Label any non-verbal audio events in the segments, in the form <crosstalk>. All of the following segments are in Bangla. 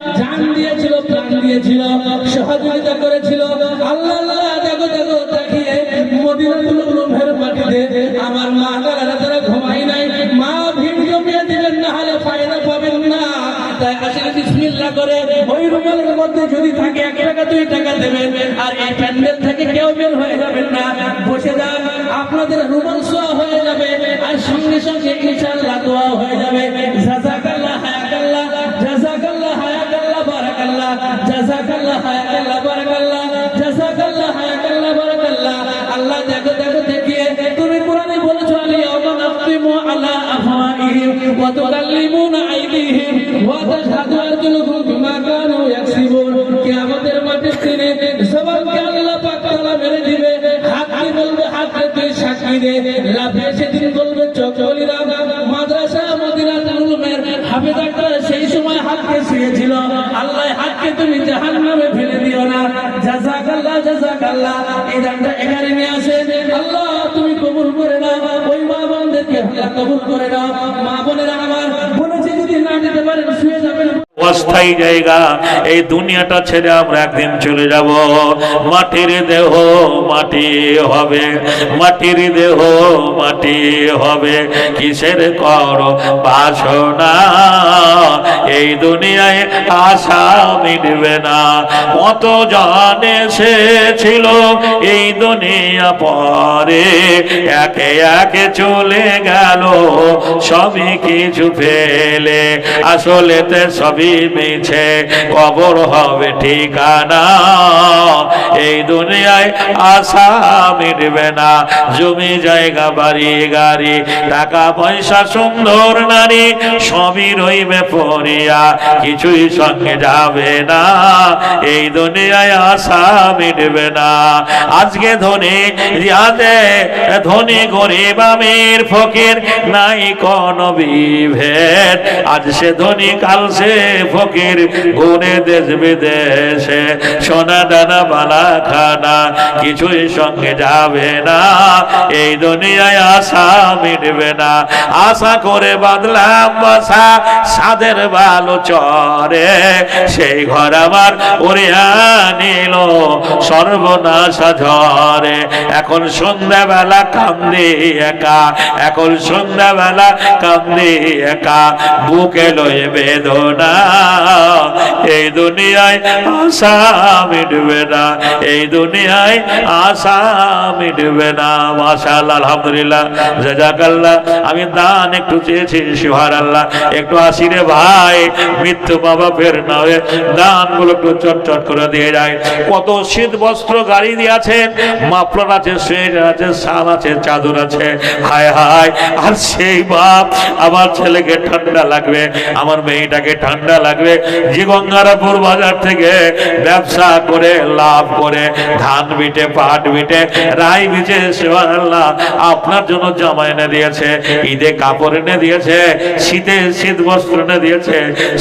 জান দিয়েছিল, প্রাণ দিয়েছিল, সহযোগিতা করেছিল। আল্লাহ দেখো দেখো তাকিয়ে মদিনাতুল উলুমের মাটিতে আমার মা তারা তারা ঘুমাই নাই। মা ভিড় জমিয়ে দিবেন না। হলে ফায়দা পাবেন না ওই রুমালের মধ্যে যদি থাকে এক টাকা টাকা দেবেন, আর এই প্যান্ডেল থেকে কেউ বের হয়ে যাবেন না। বসে যান, আপনাদের রুমাল সোয়া হয়ে যাবে, আর সঙ্গে সঙ্গে ইনশাআল্লাহ হয়ে যাবে। হায়াকাল্লাহ বারাকাল্লাহ জাযাকাল্লাহ হায়াকাল্লাহ বারাকাল্লাহ। আল্লাহ, দেখো দেখো, দেখিয়ে তুমি কোরআনে বলেছ আলিয়াউমা নাখতিমু আলা আফওয়াহিহিম ওয়া তুকাল্লিমুনা আইদিহিম ওয়া তাশহাদু আরজুলুহুম আল্লাহ অস্থায়ী জায়গা, এই দুনিয়াটা ছেড়ে আমরা একদিন চলে যাব। মাটির দেহ মাটি হবে, মাটির দেহ মাটি হবে, কিসের কর বাসনা? এই দুনিয়ায় আশা মিটবে না। কত জন এসেছিল এই দুনিয়া পরে। একে একে চলে গেল, সবই কিছু ফেলে। আসলেতে সবই মিছে, কবর হবে ঠিকানা। এই দুনিয়ায় আশা মিটবে না, জমি জায়গা বাড়ি গাড়ি, টাকা পয়সা, সুন্দর নারী, সবই রইবে পড়িয়া, কিছুই সঙ্গে যাবে না। এই দুনিয়ায় আশা মিটবে না। আজকে ধনী রিয়াদে ধনী গরিব আমির ফকির নাই কোন বিভেদ। আজ সে ধনী, কাল সে ফকির গুনে দেশ বিদেশে। সোনা দানা বালা খানা কিছুই সঙ্গে যাবে না। এই দুনিয়ায় আশা মিটবে না। আশা করে বাদলাম বাসা, সাদের বালো চরে সেই ঘর আমার উড়িয়া নিল সর্বনাশা ঝরে এখন সন্ধ্যাবেলা কান্দি একা, এখন সন্ধ্যাবেলা কান্দি একা। বুকে লয়ে বেদনা, এই দুনিয়ায় আশা মিটবে না, এই দুনিয়ায় আশা মিটবে না। মাশাআল্লাহ, আলহামদুলিল্লাহ। জাজাকাল্লাহ, আমি দান একটু চেয়েছি সুহার আল্লাহ একটু আসি রে ভাই, মৃত্যু বাবা ফের না দানগুলো একটু চটচট করে দিয়ে যায়। কত শীত বস্ত্র গাড়ি দিয়েছেন, মাফলার আছে সোয়েটার আছে, শাল আছে, চাদর আছে। হায় হায়, আর সেই বাপ আমার ছেলেকে ঠান্ডা লাগবে, আমার মেয়েটাকে ঠান্ডা লাগবে। যে গঙ্গারাপুর বাজার থেকে ব্যবসা করে, লাভ করে, ধান বিটে, পাট বিটে, রাই বিচে সেবার আল্লাহ আপনার জন্য জামা এনে দিয়েছে, ঈদে কাপড় এনে দিয়েছে, শীতে শীত বস্ত্র এনে দিয়েছে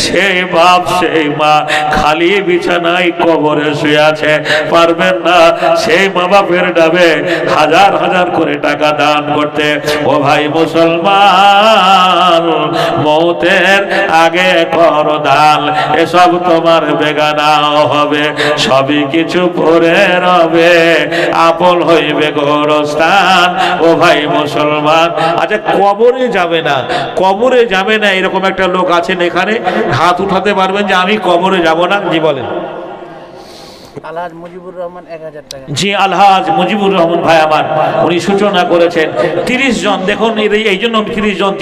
সেই বাপ সেই মা খালি বিছানায় কবরে শুয়ে আছে। পারবেন না সেই মা বাপের ডাবে হাজার হাজার করে টাকা দান করতে। ও ভাই মুসলমান, মৌতের আগে কর দান, এসব তোমার বেগানাও হবে, সবই কিছু পরে রবে আপন হইবে গোরস্থান, ও ভাই মুসলমান। আচ্ছা কবরে যাবে না। কবরে যাবে না, এরকম একটা লোক আছেন এখানে। হাত উঠাতে পারবেন যে আমি কবরে যাব না। জি, বলেন। রহমান জি, আলহাজ মুজিবুর রহমান ভাই আমার, উনি সূচনা করেছেন। তিরিশ জন, দেখুন, এই- জন্য তিরিশ জন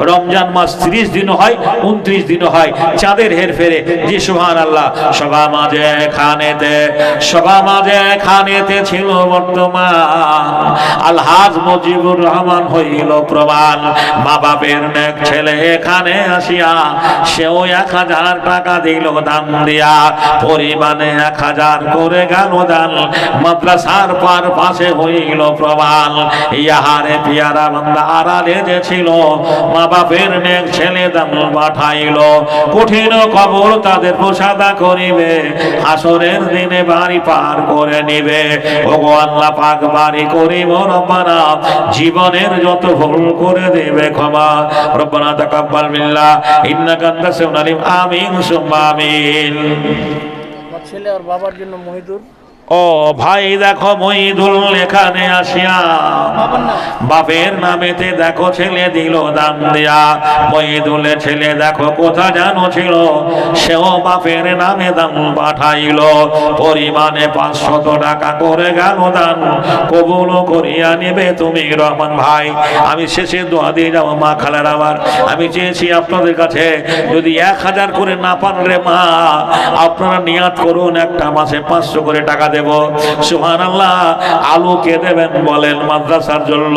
রমজান মাস তিরিশ দিনও হয়, উনত্রিশ দিনও হয়। চাঁদের হের ফেরে জি সুহান আল্লাহ সভা মাঝে খানেতে, সভা মাঝে খানেতে ছিল বর্তমান। আলহাজ মুজিবুর রহমান হইল প্রমাণ। মা বাপের ছেলে এখানে আসিয়া, সেও এক হাজার টাকা দিল দান দিয়া। পরিমাণে এক হাজার দান করে গেল দান। মাদ্রাসার পার পাশে হইল প্রবাল। ইহারে পিয়ারা বান্দা আড়ালে যে ছিল মা বাপের নেক ছেলে দান পাঠাইল। কঠিন কবর তাদের প্রসাদা করিবে, হাসরের দিনে বাড়ি পার করে নিবে। ওগো পাক বাড়ি করিব রব্বানা, জীবনের যত ভুল করে দেবে ক্ষমা। রব্বানা তাকাব্বাল বিল্লাহ ইন্নাকা আনতাস আলিম, আমিন, সুম্মা আমিন। আমার ছেলে আর বাবার জন্য মহিদুর। ও ভাই দেখো মহিদুল এখানে আসিয়া। বাপের নামেতে দেখো ছেলে দিল দাম দেয়া। মহিদুলের ছেলে দেখো কোথা জানো ছিল, সেও বাপের নামে দাম পাঠাইল। পরিমাণে পাঁচশত টাকা করে গেল দান। কবুল করিয়া নেবে তুমি রহমান ভাই। আমি শেষে দোয়া দিয়ে যাব মা খালার আবার। আমি চেয়েছি আপনাদের কাছে, যদি এক হাজার করে না পান রে মা, আপনারা নিয়াত করুন একটা মাসে পাঁচশো করে টাকা দেব। সুহান আল্লাহ আলু কে দেবেন বলেন মাদ্রাসার জন্য।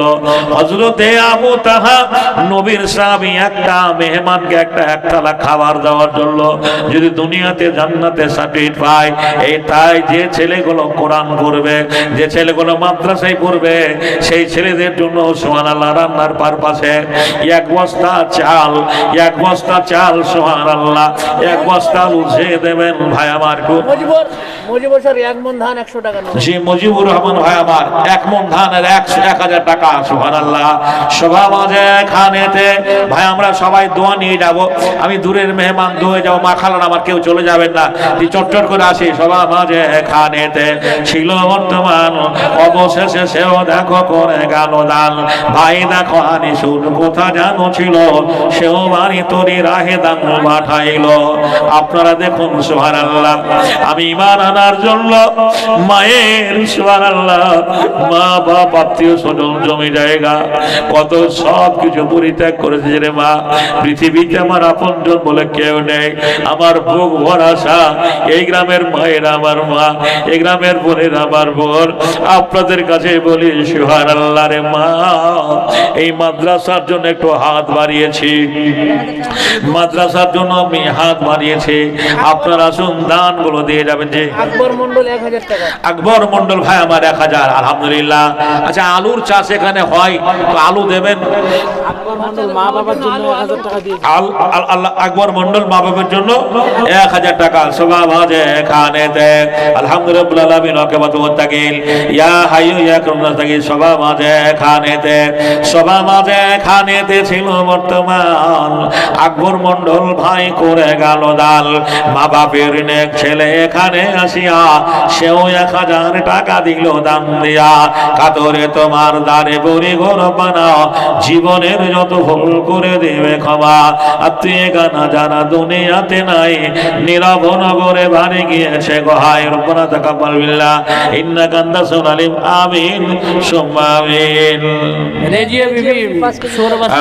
হজরতে আবু তাহা নবীর সাহাবি একটা মেহমানকে, একটা একতলা খাবার দেওয়ার জন্য যদি দুনিয়াতে জান্নাতে সার্টিফিকেট পায়, এই তাই যে ছেলেগুলো কোরআন পড়বে যে ছেলেগুলো মাদ্রাসায় পড়বে সেই ছেলেদের জন্য সোহান আল্লাহ রান্নার পার পাশে এক বস্তা চাল, এক বস্তা চাল সোহান আল্লাহ এক বস্তা উঠে দেবেন। ভাই, আমার খুব মজিবর মজিবর স্যার, এক মন ধান মুজিবুর রহমান ভাই আমার, এক মন ধানের একশো, এক হাজার টাকা সুহান আল্লাহ মাঝে খানেতে, ভাই, আমরা সবাই দোয়া নিয়ে যাব। আমি দূরের মেহমান, দোয়ে যাব, মা খালান আমার কেউ চলে যাবেন না। তুই চটচট করে আসি সভা মাঝে খানেতে। ছিল বর্তমান, অবশেষে সেও দেখো করে গেল দান ভাই, দেখো আনি শুন কোথা জানো ছিল, সেও বাড়ি তরি রাহে দান পাঠাইল। আপনারা দেখুন সুহান আল্লাহ আমি ইমান আনার জন্য মায়ের সুহান আল্লাহ, মা, বাপ, আত্মীয় স্বজন, জমি জায়গা, কত সব কিছু পরিত্যাগ করেছে রে মা। পৃথিবীতে আমার আপনজন বলে কেউ নেই। আমার বুক ভরাসা এই গ্রামের মায়ের আমার মা, এই গ্রামের বোনের আমার বোন। আপনাদের কাছে বলি সুহান আল্লাহ রে মা, এই মাদ্রাসার জন্য একটু হাত বাড়িয়েছি। মাদ্রাসার জন্য আমি হাত বাড়িয়েছি। আপনারা আসুন, দানগুলো দিয়ে যাবেন যে। আকবর মন্ডল এক হাজার আকবর মন্ডল ভাই আমার এক হাজার আলহামদুলিল্লাহ। আচ্ছা আলুর চাষ এখানে হয় তো আলু দেবেন? আকবর মন্ডল মা বাবার জন্য এক হাজার টাকা দিয়ে আল আল- আল্লাহ আকবর মন্ডল মা বাবার জন্য এক হাজার টাকা। সবা মাঝে এখানে দে আলহামদুলিল্লাহ ইয়া হাইয়ু ইয়া এখানে দে সবা মাঝে এখানে ছিল বর্তমান। আকবর মন্ডল ভাই করে গেল দাল। মা বাপের নেক ছেলে এখানে আসিয়া এক হাজার টাকা দিল দাম দিয়া। কাতরে তোমার দ্বারে বড়ি ঘর বানাও জীবনের যত ভুল করে দেবে ক্ষমা। আত্মীয় গানা যারা দুনিয়াতে নাই। নীরব নগরে বাড়ি গিয়েছে গহায়। রব্বানা তাকাব্বাল বিল্লাহ। ইন্নাকা আনতাস আলিম আমিন সুম্মা আমিন। রেজিয়া বিবি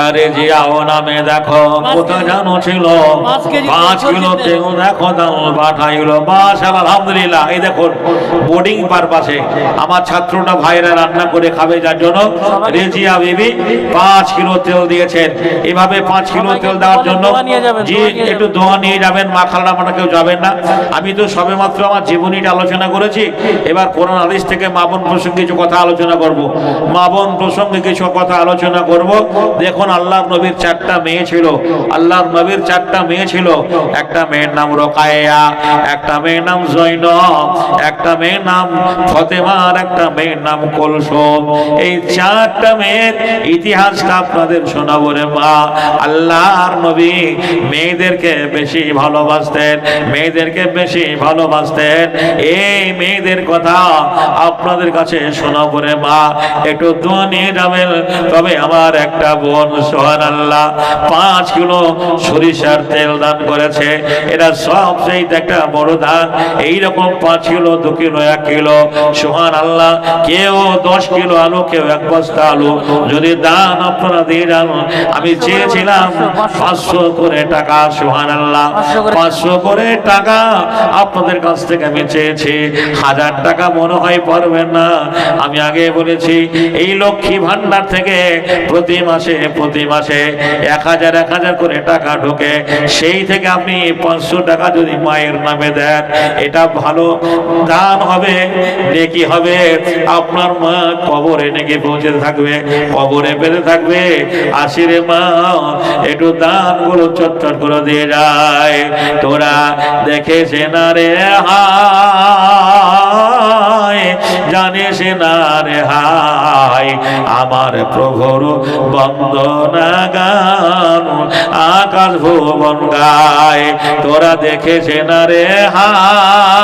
আরে জিয়াও নামে দেখো কোথা জানো ছিল? পাঁচ কিলো তেল দেখো দাম পাঠাইলো। বাস আলহামদুলিল্লাহ। এই দেখুন। বোর্ডিং পারপাসে আমার ছাত্রটা ভাইরা রান্না করে খাবে যার জন্য রেজিয়া বিবি পাঁচ কিলো তেল দিয়েছেন। এভাবে পাঁচ কিলো তেল দেওয়ার জন্য নিয়ে একটু দোয়া নিয়ে যাবেন মা খালারা মানা কেউ যাবেন না। আমি তো সবে মাত্র আমার জীবনীটা আলোচনা করেছি। এবার কোরআন হাদিস থেকে মা বোন প্রসঙ্গে কিছু কথা আলোচনা করব। মা বোন প্রসঙ্গে কিছু কথা আলোচনা করব। দেখুন আল্লাহর নবীর চারটা মেয়ে ছিল। আল্লাহর নবীর চারটা মেয়ে ছিল। একটা মেয়ের নাম রোকায়া একটা মেয়ের নাম জৈনব একটা মেয়ের নাম ফতেমা আর একটা মেয়ের নাম কলসম। এই চারটা মেয়ের ইতিহাসটা আপনাদের শোনাবো রে মা। আল্লাহর নবী মেয়েদেরকে বেশি ভালোবাসতেন, মেয়েদেরকে বেশি ভালোবাসতেন। এই মেয়েদের কথা আপনাদের কাছে শোনাবো রে মা। একটু দোয়া নিয়ে যাবেন, তবে আমার একটা বোন সোহান আল্লাহ পাঁচ কিলো সরিষার তেল দান করেছে। এটা সব সেই একটা বড় দান এইরকম পাঁচ কিলো দু কিলো, এক কিলো। সোহান আল্লাহ কেউ দশ কিলো আলু, কেউ এক বস্তা আলু। যদি দান আপনারা দিয়ে যান আমি চেয়েছিলাম পাঁচশো করে টাকা সোহান আল্লাহ পাঁচশো করে টাকা আপনাদের কাছ থেকে আমি চেয়েছি। হাজার টাকা মনে হয় পারবেন না। আমি আগে বলেছি, এই লক্ষ্মী ভান্ডার থেকে প্রতি মাসে প্রতি মাসে এক হাজার এক হাজার করে টাকা ঢোকে। সেই থেকে আপনি পাঁচশো টাকা যদি মায়ের নামে দেন, এটা ভালো। দান হবে। নেকি হবে। আপনার মা কবরে নাকি পৌঁছে থাকবে। কবরে পেতে থাকবে। আশিরে মা, একটু দানগুলো চটচট করে দিয়ে যায়। তোরা দেখেছে না রে হায়। জানিস না রে হায়। আমার প্রভুর বন্দনা গান আকাশ ভুবন গায়। তোরা দেখেছে না রে হায়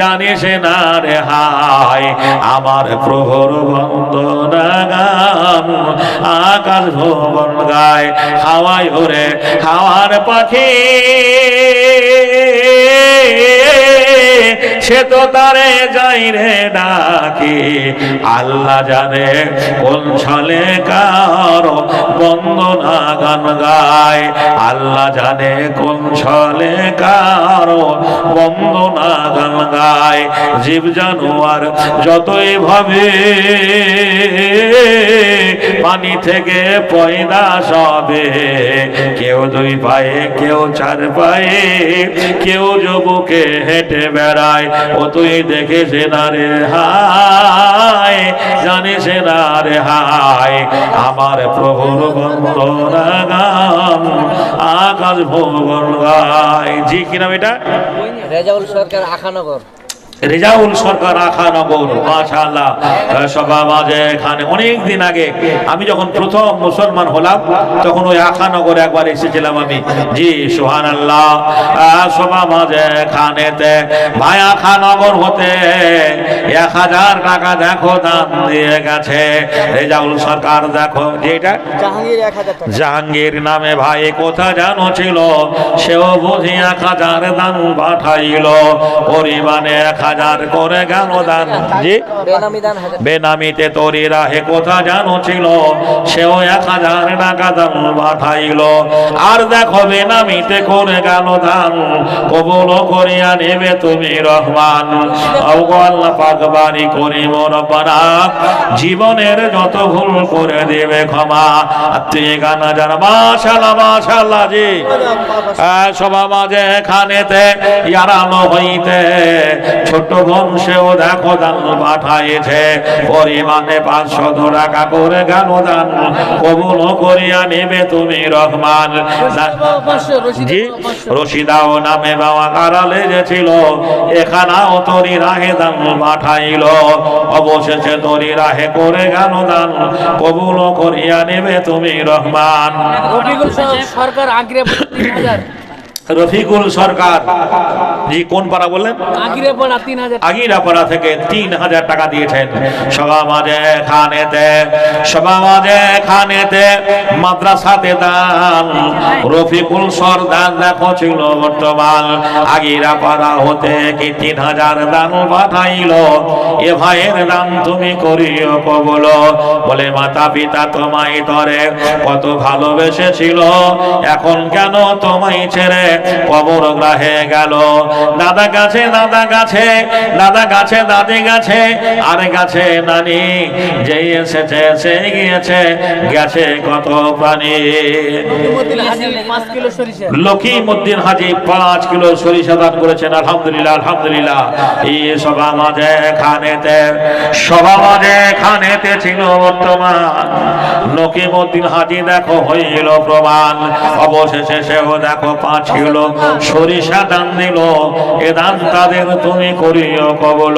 জানিস না রে হায়। আমার প্রভুর বন্দনা গান আকাশ ভুবন গায়। হাওয়ায় ওরে হাওয়ার পাখি, সে তো তারে যাই রে ডাকি, আল্লাহ জানে কোন ছলে কার বন্দনা গান গায়। আল্লাহ জানে কোন ছলে কার বন্দনা গান গায়। জীব জানোয়ার যতই ভাবে, পানি থেকে পয়দা সবে। কেউ দুই পায়ে, কেউ চার পায়ে, কেউ যুবকে হেঁটে বেড়ায়। ও তুই দেখেছে না রে হায় জানিস না রে হায়, আমার প্রভুর বন্দনা আকাশ ভোগ গায় জি কিনা এটা? রেজাউল সরকার আখানগর। রেজাউল সরকার আখানগর মাশাআল্লাহ। সভা মাঝে এখানে অনেক দিন আগে আমি যখন প্রথম মুসলমান হলাম তখন ওই আখানগর একবার এসেছিলাম আমি। জি সুহান আল্লাহ সভা মাঝে খানেতে ভাই আখানগর হতে এক হাজার টাকা দেখো দান দিয়ে গেছে। রেজাউল সরকার দেখো যে এটা? জাহাঙ্গীর জাহাঙ্গীর নামে ভাই কোথা জানো ছিল? সেও বুঝি এক হাজার দান পাঠাইল। পরিমাণে এক হাজার করে গেল দান। জি। বেনামিতে তরি রাহে কোথা জানো ছিল, সেও এক হাজার টাকা দান পাঠাইল। আর দেখো বেনামিতে করে গেল দান কবুল করিয়া নেবে তুমি রহমান। আল্লাহ পাক বাড়ি করি রব্বানা জীবনের যত ভুল করে দেবে ক্ষমা। তুই গানা জানা মাশাল্লাহ মাশাল্লাহ জি। সভা মাঝে খানেতে ইয়ারানো হইতে, ছোট বংশেও দেখো দান পাঠাইছে। পরিমাণে পাঁচশো টাকা করে গেল দান কবুল করিয়া নেবে তুমি রহমান। রশিদাও নামে বাবা কারালে যে ছিল এখানাও তরি রাহে দান পাঠাইল। অবশেষে তরি রাহে করে গেল দান কবুল করিয়া নেবে তুমি রহমান। সরকার আগ্রে রফিকুল সরকার। জি কোন পাড়া বললেন? আগ্রে পড়া আগিরাপাড়া থেকে তিন হাজার টাকা দিয়েছেন। সভা মাঝে খানেতে সভা মাঝে খানেতে মাদ্রাসাতে দান। রফিকুল সরদার দেখো ছিল বর্তমান। আগিরাপাড়া হতে কি তিন হাজার দান পাঠাইল? এ ভাইয়ের দান তুমি করিও কবল। বলে মাতা পিতা তোমায় তরে কত ভালোবেসেছিল। এখন কেন তোমায় ছেড়ে কবর গ্রাহে গেল। দাদা গাছে দাদা গাছে দাদা গাছে দাদি গাছে আর গাছে নানি যেই এসেছে সে গিয়েছে গেছে কত কিলো লকিমুদ্দিন হাজি পাঁচ কিলো সরিষা দান করেছেন আলহামদুলিল্লাহ আলহামদুলিল্লাহ। এই সভা মাঝে খানেতে সভা মাঝে খানেতে ছিল বর্তমান। নকিমুদ্দিন হাজি দেখো হইল প্রমাণ অবশেষে সেও দেখো পাঁচ কিলো সরিষা দান দিল এ দান তাদের তুমি করিও কবল।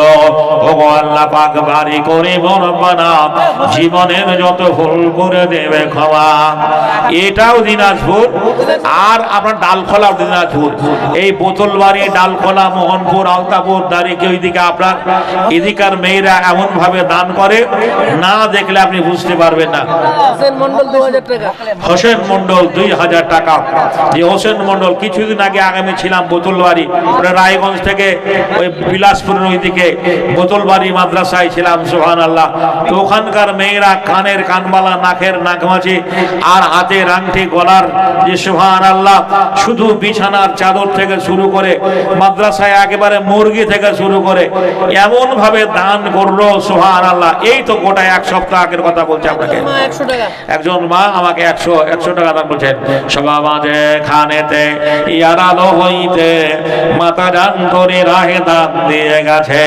আল্লাহ পাক বাড়ি করি বরবানা জীবনের যত ভুল করে দেবে ক্ষমা। এটাও দিনাজপুর আর আপনার ডালখোলা দিনাজপুর। এই বোতলবাড়ি ডালখোলা মোহনপুর আলতাপুর দাঁড়িয়ে ওইদিকে আপনার এদিকার মেয়েরা এমন ভাবে দান করে না দেখলে আপনি বুঝতে পারবেন না। হোসেন মন্ডল দু হাজার টাকা। হোসেন মন্ডল দুই হাজার টাকা। যে হোসেন মন্ডল কিছু কিছুদিন আগে আগামী ছিলাম বোতলবাড়ি রায়গঞ্জ থেকে ওই বিলাসপুরের ওইদিকে বোতলবাড়ি মাদ্রাসায় ছিলাম সোহান আল্লাহ তো ওখানকার মেয়েরা কানের কানবালা নাকের নাকমাছি আর হাতের আংটি গলার যে সোহান আল্লাহ শুধু বিছানার চাদর থেকে শুরু করে মাদ্রাসায় একেবারে মুরগি থেকে শুরু করে এমন ভাবে দান করল সোহান আল্লাহ এই তো গোটা এক সপ্তাহ আগের কথা বলছে আপনাকে। একজন মা আমাকে একশো একশো টাকা দান বলছেন সবা মাঝে খানেতে ইয়ারালো হইতে মাতা যান তোরে রাহে দান দিয়ে গেছে।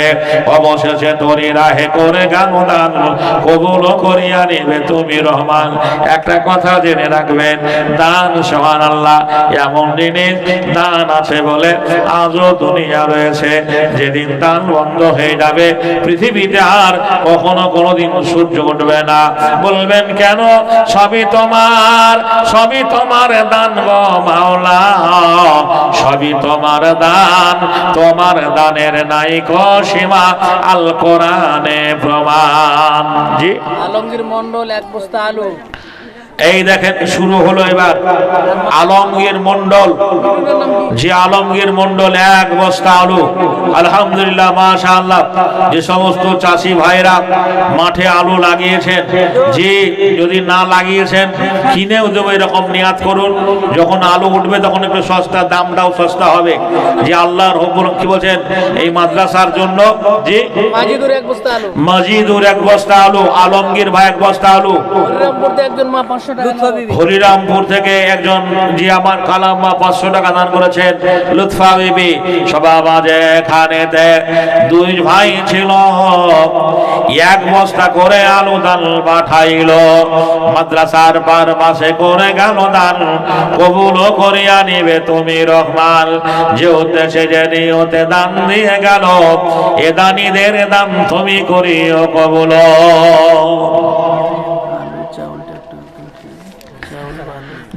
অবশেষে তোরে রাহে করে গান দান কবুল করিয়া নেবে তুমি রহমান। একটা কথা জেনে রাখবেন, দান সমান আল্লাহ এমন দিনে দান আছে বলে আজও দুনিয়া রয়েছে। যেদিন দান বন্ধ হয়ে যাবে, পৃথিবীতে আর কখনো কোনোদিন সূর্য উঠবে না। বলবেন, কেন? সবই তোমার সবই তোমার দান গো মাওলা। সবই তোমার দান, তোমার দানের নাই সীমা আল কোরআনে প্রমাণ। জি। আলমগীর মন্ডল এক বস্তা আলু। এই দেখেন শুরু হলো এবার। আলমগীর মন্ডল যে আলমগীর মন্ডল এক বস্তা আলু। আলহামদুলিল্লাহ মাশা আল্লাহ যে সমস্ত চাষি ভাইরা মাঠে আলু লাগিয়েছেন যে যদি না লাগিয়েছেন কিনেও দেবো এরকম নিয়াত করুন। যখন আলু উঠবে তখন একটু সস্তা দামটাও সস্তা হবে। যে আল্লাহর হুকুম কি বলছেন এই মাদ্রাসার জন্য যে মাজিদুর এক বস্তা আলু। এক বস্তা আলু আলমগীর ভাই এক বস্তা আলু। একজন মা হরিরামপুর থেকে একজন জি আমার কালাম্মা পাঁচশো টাকা দান করেছেন লুৎফা বিবি। সবা মাঝে খানেতে দুই ভাই ছিল। এক বস্তা করে আলু দান পাঠাইল। মাদ্রাসার পার মাসে করে গেল দান। কবুল করিয়া নিবে তুমি রহমান। যে উদ্দেশ্যে যে নিয়তে দান দিয়ে গেল এ দানিদের দান তুমি করিও কবুল।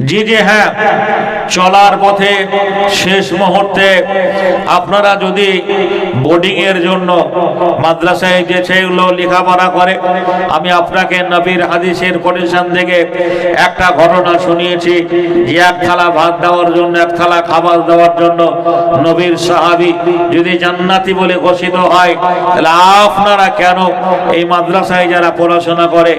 জি জি হ্যাঁ। চলার পথে শেষ মুহূর্তে আপনারা যদি বোর্ডিং এর জন্য মাদ্রাসায় যে সেগুলো লেখাপড়া করে, আমি আপনাকে নবীর হাদিসের কোটেশন থেকে একটা ঘটনা শুনিয়েছি যে এক থালা ভাত দেওয়ার জন্য, এক থালা খাবার দেওয়ার জন্য নবীর সাহাবি যদি জান্নাতি বলে ঘোষিত হয়, তাহলে আপনারা কেন এই মাদ্রাসায় যারা পড়াশোনা করে,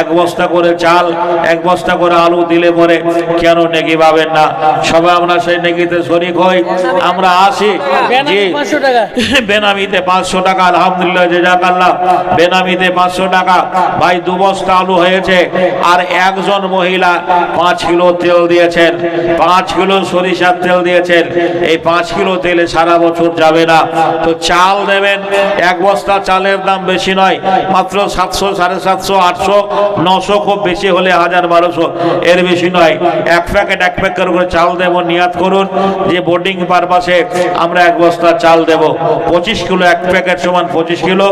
এক বস্তা করে চাল, এক বস্তা করে আলু দিলে পরে কেন নেকি পাবেন না? সবাই আমরা সেই নেকিতে শরিক হই। আমরা আসি। জি। পাঁচশো টাকা। বেনামিতে পাঁচশো টাকা আলহামদুলিল্লাহ জেজাকাল্লাহ। বেনামিতে পাঁচশো টাকা। ভাই দু বস্তা আলু হয়েছে। আর একজন মহিলা পাঁচ কিলো তেল দিয়েছেন। পাঁচ কিলো সরিষার তেল দিয়েছেন। এই পাঁচ কিলো তেলে সারা বছর যাবে না। তো চাল দেবেন। এক বস্তা চালের দাম বেশি নয়। মাত্র সাতশো সাড়ে সাতশো আটশো নশো খুব বেশি হলে হাজার বারোশো। এর বেশি নয়। এক প্যাকেট এক প্যাকেট করে চাল দেব নিয়াত করুন। যে বোর্ডিং পারপাসে আমরা এক বস্তা চাল দেব। পঁচিশ কিলো এক প্যাকেট সমান পঁচিশ কিলো।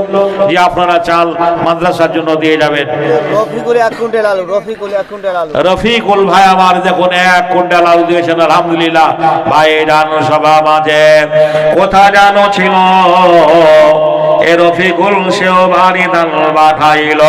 যে আপনারা চাল মাদ্রাসার জন্য দিয়ে যাবেন। রফিকুল ভাই আমার দেখুন এক কুইন্টাল আলু দিয়েছেন আলহামদুলিল্লাহ। ভাই জানো সভা মাঝে কোথা জানো ছিল? এ রফিকুল সেও বাড়ি দান পাঠাইল।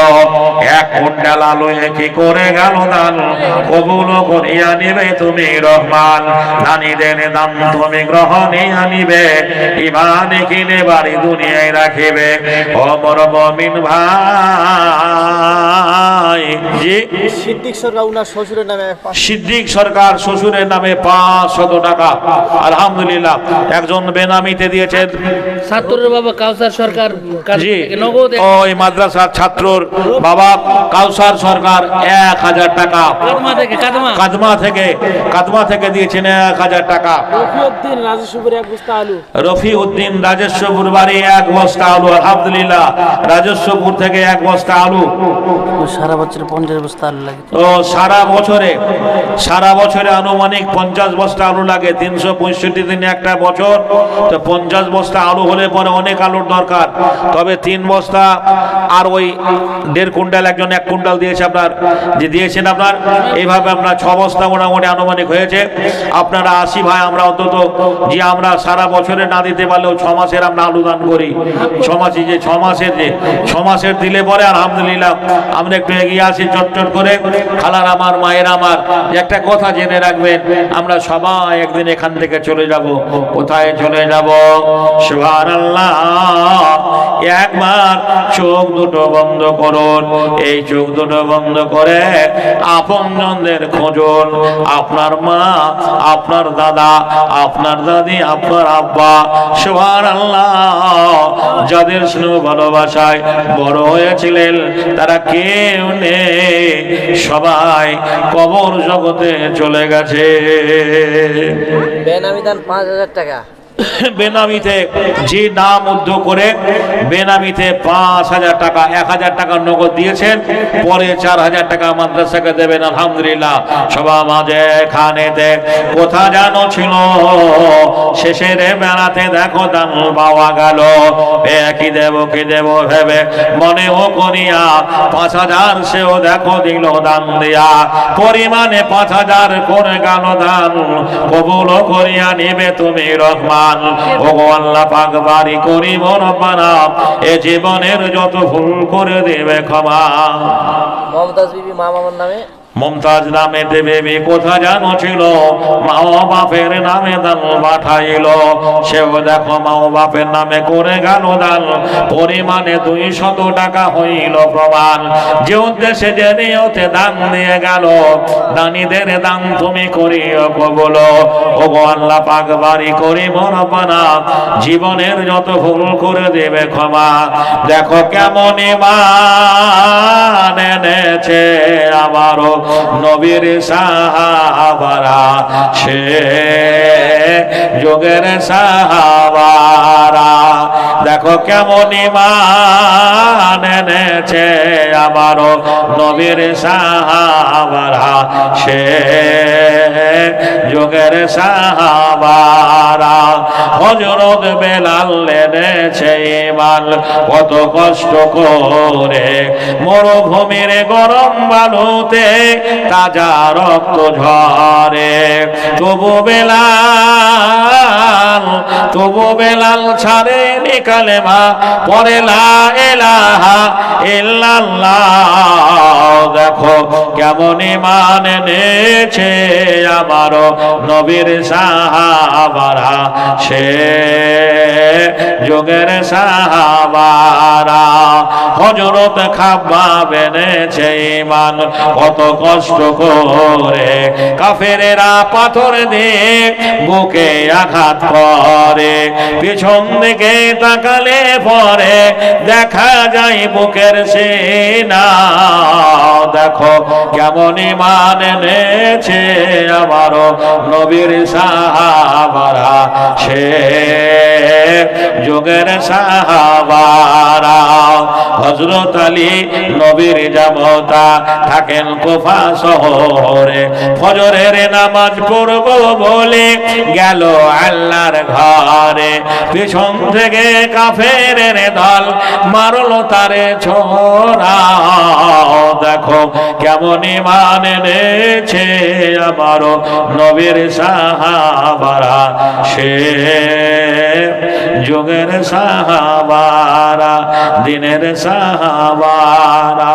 এক কুইন্টাল আলু কি করে গেল দান? কবুল করিয়া নিবে তুমি রহমান। দানিদের দান তুমি গ্রহণিয়া নিবে। ইমান কিনে বাড়ি দুনিয়ায় রাখিবে। অমর মমিন ভাই। সিদ্দিক সরকার উনার শ্বশুরের নামে পাঁচ- সিদ্দিক সরকার শ্বশুরের নামে পাঁচ শত টাকা। আলহামদুলিল্লাহ একজন বেনামিতে দিয়েছেন। বাবা কাউসার সরকার জি। ওই মাদ্রাসার ছাত্রর বাবা কাউসার সরকার এক হাজার টাকা। কাদমা থেকে কাদমা। থেকে দিয়েছেন এক হাজার টাকা। রফিউদ্দিন রাজেশুপুর এক বস্তা আলু। রফি উদ্দিন রাজস্বপুর বাড়ি এক বস্তা আলু আলহামদুলিল্লাহ। রাজস্বপুর থেকে এক বস্তা আলু। সারা বছর পঞ্চাশ বস্তা আলু লাগে। তো সারা বছরে সারা বছরে আনুমানিক পঞ্চাশ বস্তা আলু লাগে। তিনশো পঁয়ষট্টি দিনে একটা বছর তো পঞ্চাশ বস্তা আলু হলে পরে অনেক আলুর দরকার। দরকার তবে তিন বস্তা আর ওই দেড় কুইন্টাল একজন এক কুইন্টাল দিয়েছে আপনার। যে দিয়েছেন আপনার, এইভাবে আপনার ছ বস্তা মোটামুটি আনুমানিক হয়েছে। আপনারা আশি ভাই, আমরা অন্তত যে আমরা সারা বছরে না দিতে পারলেও ছ মাসের আমরা আলু দান করি। ছ মাসে যে, ছ মাসের যে, ছ মাসের দিলে পরে আলহামদুলিল্লাহ আমরা একটু এগিয়ে আসি চট চট করে। খালার আমার, মায়ের আমার, একটা কথা জেনে রাখবেন, আমরা সবাই একদিন এখান থেকে চলে যাব। কোথায় চলে যাব? সুবহানাল্লাহ। একবার চোখ দুটো বন্ধ করুন। এই চোখ দুটো বন্ধ করে আপনজনদের খোঁজুন। আপনার মা, আপনার দাদা, আপনার দাদি, আপনার আব্বা, সুবহানাল্লাহ, যাদের স্নেহ ভালোবাসায় বড় হয়েছিলেন, তারা কেউ নেই। সবাই কবর জগতে চলে গেছে। বেনামি দান পাঁচ হাজার টাকা। <laughs> বেনামিতে যে নাম উদ্ধ করে বেনামিতে পাঁচ হাজার টাকা, এক হাজার টাকা নগদ দিয়েছেন, পরে চার হাজার টাকা মাদ্রাসাকে দেবেন, আলহামদুলিল্লাহ। সবা মাঝে কোথা ছিল, শেষের বেড়াতে দেখো দাম পাওয়া গেল। দেব, কি দেব ভেবে মনে ও করিয়া পাঁচ হাজার সেও দেখো দিল দান দিয়া। পরিমাণে পাঁচ হাজার করে গেল দান, কবুল করিয়া নেবে তুমি রহমান। ও আল্লাহ পাক বাড়ি করিব রব্বানা এ জীবনের যত ভুল করে দেবে ক্ষমা। মমতাজ বিবি মা মামার নামে মমতাজ নামে দেবে কোথা জানো ছিল মা ও বাপের নামে দান পাঠাইল। সেও দেখো মা ও বাপের নামে করে গেল দান পরিমাণে দুই শত টাকা হইল প্রমাণ। যে উদ্দেশ্যে যে নিয়তে দান দিয়ে গেল, দানিদের দান তুমি করিও কবল। ও গো আল্লাহ পাক বাড়ি করিব রব্বানা জীবনের যত ভুল করে দেবে ক্ষমা। দেখো কেমন ইমান এনেছে আমারও নবীর সাহাবারা, সে যোগের সাহাবারা। দেখো কেমন ইমান এনেছে আমারও নবীর সাহাবারা, সে যোগের সাহাবারা। হজরত বেলাল এনেছে ইমান কত কষ্ট করে। মরুভূমির গরম বালুতে তাজা রক্ত ঝরে। তবু বেলাল তবু বেলাল ছাড়ে নিকালে মা পরে দেখো কেমন ইমান এনেছে আমারও নবীর সাহাবারা। সে যোগের সাহাবারা হজরত খাব্বা বেনেছে ইমান কত কষ্ট করে। কাফেরেরা পাথর দিয়ে বুকে আঘাত করে। পিছন দিকে তাকালে পরে দেখা যায় বুকের সেনা। দেখো কেমন ইমান এনেছে আমারও নবীর সাহাবারা। সে যোগের সাহাবারা। হজরত আলী নবীর জামতা থাকেন কোফা শহরে। ফজরের নামাজ পড়ব বলে গেল আল্লাহর ঘরে। পিছন থেকে কাফের দল মারলো তারে ছোরা দেখো কেমন ইমান এনেছে আমারও নবীর সাহাবারা। সে যুগের সাহাবারা, দিনের সাহাবারা।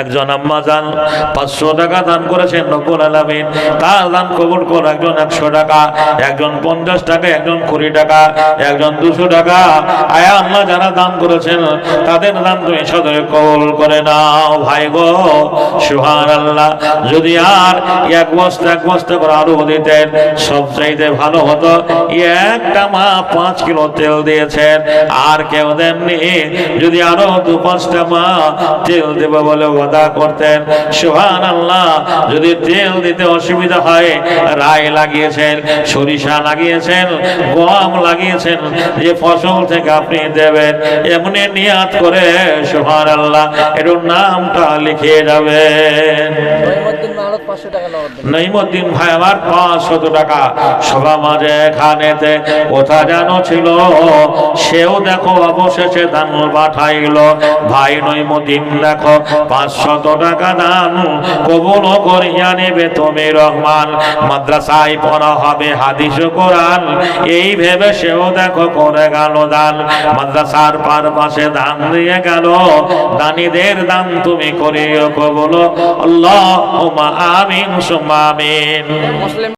একজন আম্মা যান পাঁচশো টাকা দান করেছেন নকুল আলামিন। তার দান কবুল কর, একজন একশো টাকা, একজন পঞ্চাশ টাকা, একজন কুড়ি টাকা, একজন দুশো টাকা। আয়া আল্লাহ যারা দান করেছেন, তাদের দান তুমি সদরে কবুল করে নাও। ভাই গো সুহান আল্লাহ যদি আর এক বস্তা এক বস্তা করে আলু দিতেন, সব চাইতে ভালো হতো। একটা মা পাঁচ কিলো তেল দিয়েছেন, আর কেউ দেননি। যদি আরও দু পাঁচটা মা তেল দেব বলে ওয়াদা করতেন। সুহান আল্লাহ যদি তেল দিতে অসুবিধা হয়, রায় লাগিয়েছেন, সরিষা লাগিয়েছেন, গম লাগিয়েছেন, যে ফসল থেকে আপনি দেবেন, এমনি নিয়াত করে সুহান আল্লাহ এর নামটা লিখে যাবেন। নইমুদ্দিন ভাই আমার পাঁচশত টাকা। সভা মাঝে এখানেতে কোথা যেন ছিল, সেও দেখো অবশেষে দান পাঠাইল। ভাই নইমুদ্দিন দেখো পাঁচশত টাকা দান কবুল করিয়া নেবে তুমি রহমান। মাদ্রাসায় পড়া হবে হাদিস কোরআন, এই ভেবে সেও দেখো করে গেল দান। মাদ্রাসার পার পাশে দান দিয়ে গেল, দানিদের দান তুমি করিও কবুল। আল্লাহ আমিন সুম্মা আমিন